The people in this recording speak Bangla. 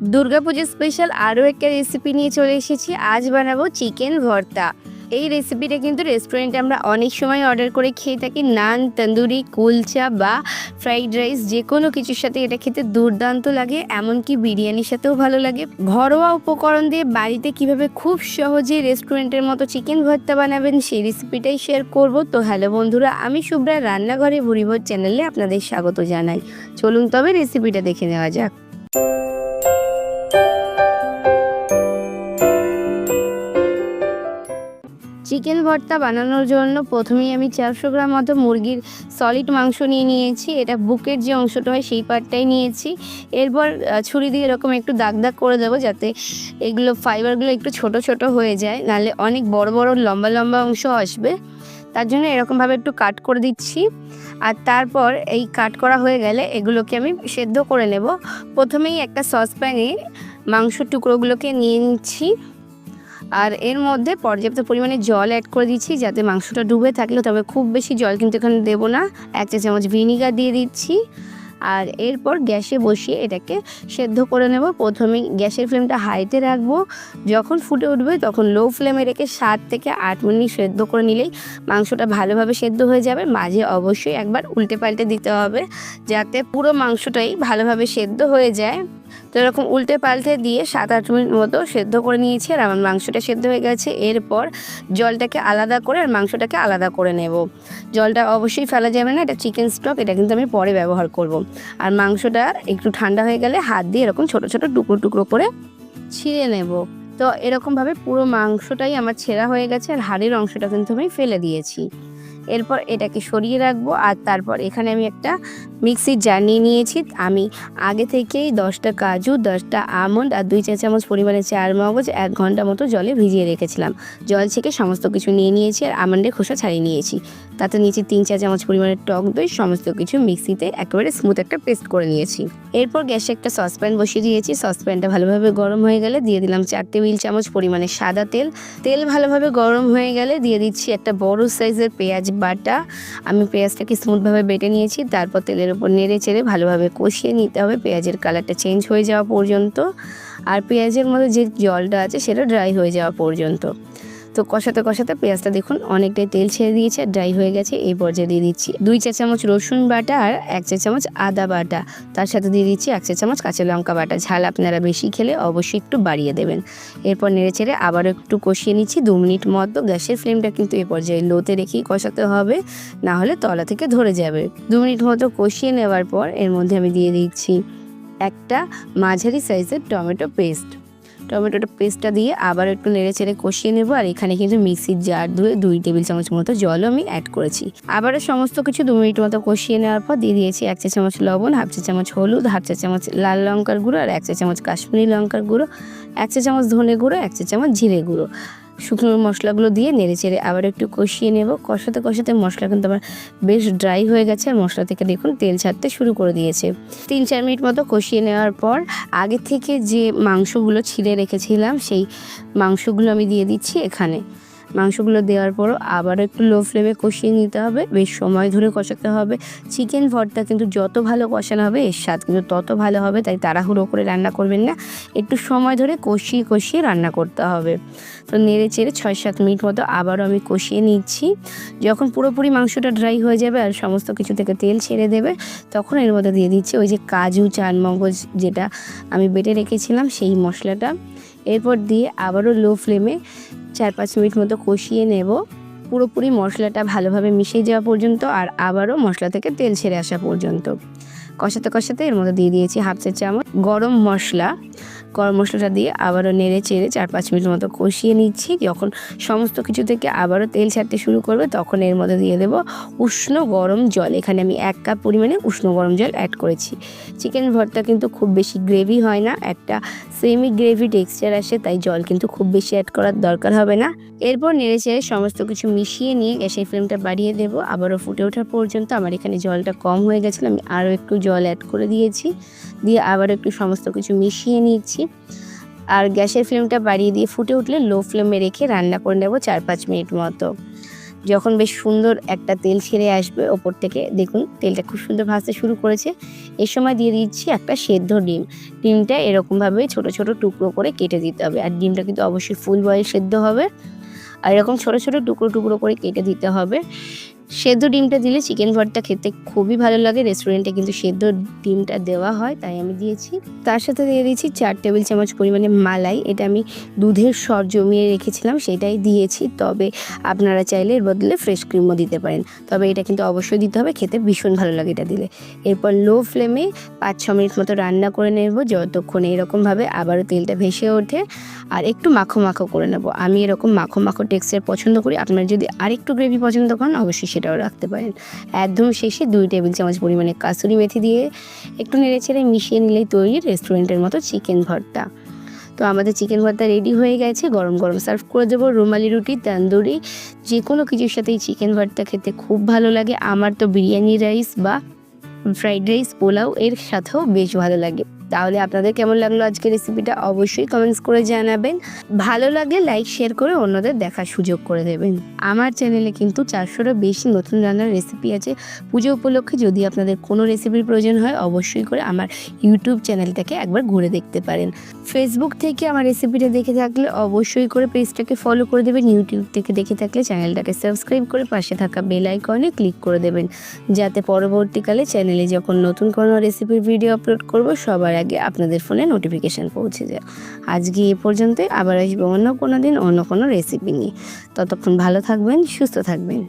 দুর্গাপুজোর স্পেশাল আরও একটা রেসিপি নিয়ে চলে এসেছি। আজ বানাবো চিকেন ভর্তা। এই রেসিপিটা কিন্তু রেস্টুরেন্টে আমরা অনেক সময় অর্ডার করে খেয়ে থাকি। নান, তন্দুরি, কুলচা বা ফ্রাইড রাইস যে কোনো কিছুর সাথে এটা খেতে দুর্দান্ত লাগে। এমনকি বিরিয়ানির সাথেও ভালো লাগে। ঘরোয়া উপকরণ দিয়ে বাড়িতে কীভাবে খুব সহজে রেস্টুরেন্টের মতো চিকেন ভর্তা বানাবেন সেই রেসিপিটাই শেয়ার করব। তো হ্যালো বন্ধুরা, আমি শুভ্রা, রান্নাঘরে ভুরিভোজ চ্যানেলে আপনাদের স্বাগত জানাই। চলুন তবে রেসিপিটা দেখে নেওয়া যাক। চিকেন ভর্তা বানানোর জন্য প্রথমেই আমি চারশো গ্রাম মতো মুরগির সলিড মাংস নিয়ে নিয়েছি। এটা বুকের যে অংশটা হয় সেই পার্টটাই নিয়েছি। এরপর ছুরি দিয়ে এরকম একটু দাগ দাগ করে দেবো যাতে এগুলো ফাইবারগুলো একটু ছোট ছোট হয়ে যায়। নাহলে অনেক বড় বড় লম্বা লম্বা অংশ আসবে। তার জন্য এরকমভাবে একটু কাট করে দিচ্ছি। আর তারপর এই কাট করা হয়ে গেলে এগুলোকে আমি সেদ্ধ করে নেব। প্রথমেই একটা সসপ্যানে মাংসর টুকরোগুলোকে নিয়ে নিচ্ছি। আর এর মধ্যে পর্যাপ্ত পরিমাণে জল অ্যাড করে দিচ্ছি যাতে মাংসটা ডুবে থাকলেও তবে খুব বেশি জল কিন্তু এখানে দেবো না। এক চা চামচ ভিনিগার দিয়ে দিচ্ছি। আর এরপর গ্যাসে বসিয়ে এটাকে সেদ্ধ করে নেব। প্রথমেই গ্যাসের ফ্লেমটা হাইতে রাখব। যখন ফুটে উঠবে তখন লো ফ্লেমে রেখে সাত থেকে আট মিনিট সেদ্ধ করে নিলেই মাংসটা ভালোভাবে সেদ্ধ হয়ে যাবে। মাঝে অবশ্যই একবার উল্টে পাল্টে দিতে হবে যাতে পুরো মাংসটাই ভালোভাবে সেদ্ধ হয়ে যায়। তো এরকম উল্টে পাল্টে দিয়ে সাত আট মিনিট মতো সেদ্ধ করে নিয়েছি আর আমার মাংসটা সেদ্ধ হয়ে গেছে। এরপর জলটাকে আলাদা করে আর মাংসটাকে আলাদা করে নেব। জলটা অবশ্যই ফেলা যাবে না, এটা চিকেন স্টক এটা কিন্তু আমি পরে ব্যবহার করব। আর মাংসটা একটু ঠান্ডা হয়ে গেলে হাত দিয়ে এরকম ছোট ছোট টুকরো টুকরো করে ছিঁড়ে নেব। তো এরকমভাবে পুরো মাংসটাই আমার ছেঁড়া হয়ে গেছে আর হাড়ের অংশটা কিন্তু আমি ফেলে দিয়েছি। এরপর এটাকে সরিয়ে রাখব আর তারপর এখানে আমি একটা মিক্সির জার নিয়ে নিয়েছি। আমি আগে থেকেই দশটা কাজু, দশটা আমন্ড আর দুই চা চামচ পরিমাণে চার মগজ, এক ঘণ্টা মতো জলে ভিজিয়ে রেখেছিলাম। জল ছেঁকে সমস্ত কিছু নিয়ে নিয়েছি আর আমন্ডের খোসা ছাড়িয়ে নিয়েছি। তাতে নিয়েছি তিন চা চামচ পরিমাণে টক দই, সমস্ত কিছু মিক্সিতে একেবারে স্মুথ একটা পেস্ট করে নিয়েছি। এরপর গ্যাসে একটা সসপ্যান বসিয়ে দিয়েছি। সসপ্যানটা ভালোভাবে গরম হয়ে গেলে দিয়ে দিলাম চার টেবিল চামচ পরিমাণে সাদা তেল। তেল ভালোভাবে গরম হয়ে গেলে দিয়ে দিচ্ছি একটা বড় সাইজের পেঁয়াজ বাটা। আমি পেঁয়াজটাকে স্মুথভাবে বেটে নিয়েছি, তারপর তেলের উপর নেড়ে চেড়ে ভালোভাবে কষিয়ে নিতে হবে। পেঁয়াজের কালারটা চেঞ্জ হয়ে যাওয়া পর্যন্ত। আর পেঁয়াজের মধ্যে যে জলটা আছে সেটা ড্রাই হয়ে যাওয়া পর্যন্ত। তো কষাতে কষাতে পেঁয়াজটা দেখুন অনেকটাই তেল ছেড়ে দিয়েছে ড্রাই হয়ে গেছে। এই পর্যায়ে দিয়ে দিচ্ছি দুই চা চামচ রসুন বাটা আর এক চা চামচ আদা বাটা। তার সাথে দিয়ে দিচ্ছি এক চা চামচ কাঁচা লঙ্কা বাটা। ঝাল আপনারা বেশি খেলে অবশ্যই একটু বাড়িয়ে দেবেন। এরপর নেড়ে চেড়ে আবার একটু কষিয়ে নিচ্ছি দু মিনিট মতো। গ্যাসের ফ্লেমটা কিন্তু এ পর্যায়ে লোতে রেখেই কষাতে হবে, না হলে তলা থেকে ধরে যাবে। দু মিনিট মতো কষিয়ে নেওয়ার পর এর মধ্যে আমি দিয়ে দিচ্ছি একটা মাঝারি সাইজের টমেটো পেস্ট। টমেটোটা পেস্টটা দিয়ে আবার একটু নেড়ে চেড়ে কষিয়ে নেব। আর এখানে কিন্তু মিক্সির জার ধুয়ে দুই টেবিল চামচ মতো জলও আমি অ্যাড করেছি। আবারও সমস্ত কিছু দু মিনিট মতো কষিয়ে নেওয়ার পর দিয়ে দিয়েছি এক চা চামচ লবণ, হাফ চা চামচ হলুদ, হাফ চা চামচ লাল লঙ্কার গুঁড়ো আর এক চা চামচ কাশ্মীরি লঙ্কার গুঁড়ো, এক চা চামচ ধনে গুঁড়ো, এক চা চামচ জিরে গুঁড়ো। শুকনো মশলাগুলো দিয়ে নেড়ে চেড়ে আবার একটু কষিয়ে নেব। কষাতে কষাতে মশলা কিন্তু আমার বেশ ড্রাই হয়ে গেছে। আর মশলা থেকে দেখুন তেল ছাড়তে শুরু করে দিয়েছে। তিন চার মিনিট মতো কষিয়ে নেওয়ার পর আগে থেকে যে মাংসগুলো ছিঁড়ে রেখেছিলাম, সেই মাংসগুলো আমি দিয়ে দিচ্ছি এখানে। মাংসগুলো দেওয়ার পরও আবারও একটু লো ফ্লেমে কষিয়ে নিতে হবে। বেশ সময় ধরে কষাতে হবে। চিকেন ভর্তা কিন্তু যত ভালো কষানো হবে, এর স্বাদ কিন্তু তত ভালো হবে, তাই তাড়াহুড়ো করে রান্না করবেন না। একটু সময় ধরে কষিয়ে কষিয়ে রান্না করতে হবে। তো নেড়ে চেড়ে ছয় সাত মিনিট মতো আবারও আমি কষিয়ে নিচ্ছি। যখন পুরোপুরি মাংসটা ড্রাই হয়ে যাবে আর সমস্ত কিছু থেকে তেল ছেড়ে দেবে, তখন এর মধ্যে দিয়ে দিচ্ছি ওই যে কাজু চানমগজ যেটা আমি বেটে রেখেছিলাম, সেই মশলাটা। এরপর দিয়ে আবারও লো ফ্লেমে চার পাঁচ মিনিট মতো কষিয়ে নেব। পুরোপুরি মশলাটা ভালোভাবে মিশে যাওয়া পর্যন্ত আর আবারও মশলা থেকে তেল ছেড়ে আসা পর্যন্ত। কষাতে কষাতে এর মধ্যে দিয়ে দিয়েছি হাফ চা চামচ গরম মশলা। গরম মশলাটা দিয়ে আবারও নেড়ে চেড়ে চার পাঁচ মিনিট মতো কষিয়ে নিচ্ছি। যখন সমস্ত কিছু থেকে আবারও তেল ছাড়তে শুরু করবে, তখন এর মধ্যে দিয়ে দেবো উষ্ণ গরম জল। এখানে আমি এক কাপ পরিমাণে উষ্ণ গরম জল অ্যাড করেছি। চিকেন ভর্তা কিন্তু খুব বেশি গ্রেভি হয় না, একটা সেমি গ্রেভি টেক্সচার আসে, তাই জল কিন্তু খুব বেশি অ্যাড করার দরকার হবে না। এরপর নেড়ে চেড়ে সমস্ত কিছু মিশিয়ে নিয়ে গ্যাসের ফ্লেমটা বাড়িয়ে দেবো। আবারও ফুটে ওঠার পর্যন্ত আমার এখানে জলটা কম হয়ে গেছিল, আমি আরও একটু জল অ্যাড করে দিয়েছি। দিয়ে আবার একটু সমস্ত কিছু মিশিয়ে নিচ্ছি। আর গ্যাসের ফ্লেমটা বাড়িয়ে দিয়ে ফুটে উঠলে লো ফ্লেমে রেখে রান্না করে নেব চার পাঁচ মিনিট মতো। যখন বেশ সুন্দর একটা তেল ছেড়ে আসবে ওপর থেকে, দেখুন তেলটা খুব সুন্দর ভাজতে শুরু করেছে। এ সময় দিয়ে দিচ্ছি একটা সেদ্ধ ডিম। ডিমটা এরকমভাবে ছোট ছোট টুকরো করে কেটে দিতে হবে। আর ডিমটা কিন্তু অবশ্যই ফুল বয়েল সেদ্ধ হবে। আর এরকম ছোট ছোট টুকরো টুকরো করে কেটে দিতে হবে। সেদ্ধ ডিমটা দিলে চিকেন ভর্তা খেতে খুবই ভালো লাগে। রেস্টুরেন্টে কিন্তু সেদ্ধ ডিমটা দেওয়া হয়, তাই আমি দিয়েছি। তার সাথে দিয়ে দিয়েছি চার টেবিল চামচ পরিমাণে মালাই। এটা আমি দুধের সর জমিয়ে রেখেছিলাম, সেটাই দিয়েছি। তবে আপনারা চাইলে এর বদলে ফ্রেশ ক্রিমও দিতে পারেন। তবে এটা কিন্তু অবশ্যই দিতে হবে, খেতে ভীষণ ভালো লাগে এটা দিলে। এরপর লো ফ্লেমে পাঁচ ছ মিনিট মতো রান্না করে নেব, যতক্ষণ এরকমভাবে আবারও তেলটা ভেসে ওঠে। আর একটু মাখো মাখো করে নেব। আমি এরকম মাখো মাখো টেক্সচার পছন্দ করি। আপনারা যদি আরেকটু গ্রেভি পছন্দ করেন, অবশ্যই সেটাও রাখতে পারেন। একদম শেষে দুই টেবিল চামচ পরিমাণে কাসুরি মেথি দিয়ে একটু নেড়ে ছেড়ে মিশিয়ে নিলেই তৈরি রেস্টুরেন্টের মতো চিকেন ভর্তা। তো আমাদের চিকেন ভর্তা রেডি হয়ে গেছে, গরম গরম সার্ভ করে দেবো। রুমালি রুটি, তান্দুরি যে কোনো কিছুর সাথেই চিকেন ভর্তা খেতে খুব ভালো লাগে। আমার তো বিরিয়ানি, রাইস বা ফ্রাইড রাইস, পোলাও এর সাথেও বেশ ভালো লাগে। তাহলে আপনাদের কেমন লাগল আজকে রেসিপিটা অবশ্যই কমেন্টস করে জানাবেন। ভালো লাগলে লাইক শেয়ার করে অন্যদের দেখার সুযোগ করে দেবেন। আমার চ্যানেলে কিন্তু চারশোরও বেশি নতুন রান্নার রেসিপি আছে। পুজো উপলক্ষে যদি আপনাদের কোনো রেসিপির প্রয়োজন হয়, অবশ্যই করে আমার ইউটিউব চ্যানেলটাকে একবার ঘুরে দেখতে পারেন। ফেসবুক থেকে আমার রেসিপিটা দেখে থাকলে অবশ্যই করে পেজটাকে ফলো করে দেবেন। ইউটিউব থেকে দেখে থাকলে চ্যানেলটাকে সাবস্ক্রাইব করে পাশে থাকা বেল আইকনে ক্লিক করে দেবেন। যাতে পরবর্তীকালে চ্যানেলে যখন নতুন কোনো রেসিপির ভিডিও আপলোড করব, সবার আগে আপনাদের ফোনে নোটিফিকেশান পৌঁছে যায়। আজকে এ পর্যন্তই, আবার আসব অন্য কোনো দিন, অন্য কোনো রেসিপি নিয়ে। ততক্ষণ ভালো থাকবেন, সুস্থ থাকবেন।